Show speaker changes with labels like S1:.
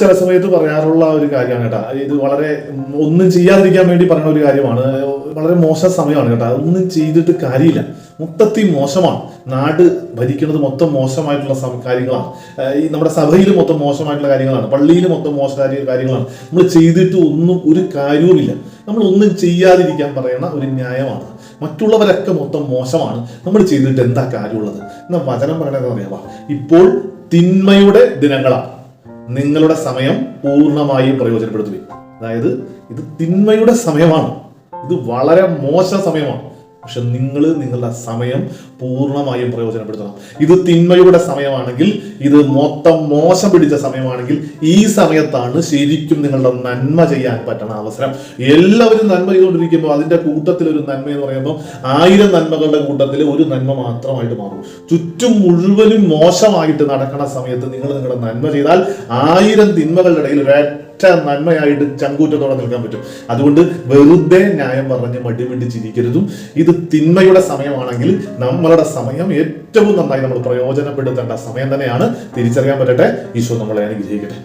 S1: ചില സമയത്ത് പറയാറുള്ള ഒരു കാര്യമാണ് കേട്ടോ. ഇത് വളരെ ഒന്നും ചെയ്യാതിരിക്കാൻ വേണ്ടി പറയുന്ന ഒരു കാര്യമാണ്. വളരെ മോശം സമയമാണ് കേട്ടോ. ഒന്നും ചെയ്തിട്ട് കാര്യമില്ല. മൊത്തത്തിൽ മോശമാണ്. നാട് ഭരിക്കുന്നത് മൊത്തം മോശമായിട്ടുള്ള കാര്യങ്ങളാണ്. ഈ നമ്മുടെ സഭയിൽ മൊത്തം മോശമായിട്ടുള്ള കാര്യങ്ങളാണ്. പള്ളിയിൽ മൊത്തം മോശ കാര്യങ്ങളാണ്. നമ്മൾ ചെയ്തിട്ട് ഒന്നും ഒരു കാര്യവുമില്ല. നമ്മൾ ഒന്നും ചെയ്യാതിരിക്കാൻ പറയുന്ന ഒരു ന്യായമാണ്. മറ്റുള്ളവരൊക്കെ മൊത്തം മോശമാണ്. നമ്മൾ ചെയ്തിട്ട് എന്താ കാര്യമുള്ളത്? എന്നാ വചനം പറയണതെന്ന് അറിയാമോ? ഇപ്പോൾ തിന്മയുടെ ദിനങ്ങളാണ്. നിങ്ങളുടെ സമയം പൂർണമായും പ്രയോജനപ്പെടുത്തുകയും. അതായത് ഇത് തിന്മയുടെ സമയമാണ്. ഇത് വളരെ മോശം സമയമാണ്. പക്ഷെ നിങ്ങൾ നിങ്ങളുടെ സമയം പൂർണമായും പ്രയോജനപ്പെടുത്തണം. ഇത് തിന്മയുടെ സമയമാണെങ്കിൽ ഇത് മൊത്തം മോശം പിടിച്ച സമയമാണെങ്കിൽ ഈ സമയത്താണ് ശരിക്കും നിങ്ങളുടെ നന്മ ചെയ്യാൻ പറ്റണ അവസരം. എല്ലാവരും നന്മ ചെയ്തുകൊണ്ടിരിക്കുമ്പോൾ അതിന്റെ കൂട്ടത്തിൽ ഒരു നന്മ എന്ന് പറയുമ്പോൾ ആയിരം നന്മകളുടെ കൂട്ടത്തിൽ ഒരു നന്മ മാത്രമായിട്ട് മാറും. ചുറ്റും മുഴുവനും മോശമായിട്ട് നടക്കണ സമയത്ത് നിങ്ങൾ നിങ്ങളുടെ നന്മ ചെയ്താൽ ആയിരം തിന്മകളുടെ ഇടയിൽ ഒരൊറ്റ നന്മയായിട്ട് ചങ്കൂറ്റത്തോടെ നിൽക്കാൻ പറ്റും. അതുകൊണ്ട് വെറുതെ ന്യായം പറഞ്ഞ് മടിപിടിച്ചിരിക്കരുതും ഇത് തിന്മയുടെ സമയമാണെങ്കിൽ നമ്മളുടെ സമയം ഏറ്റവും നന്നായി നമ്മൾ പ്രയോജനപ്പെടുത്തേണ്ട സമയം തന്നെയാണ്. തിരിച്ചറിയാൻ പറ്റട്ടെ. ഈശോ നമ്മളെ അനുഗ്രഹിക്കട്ടെ.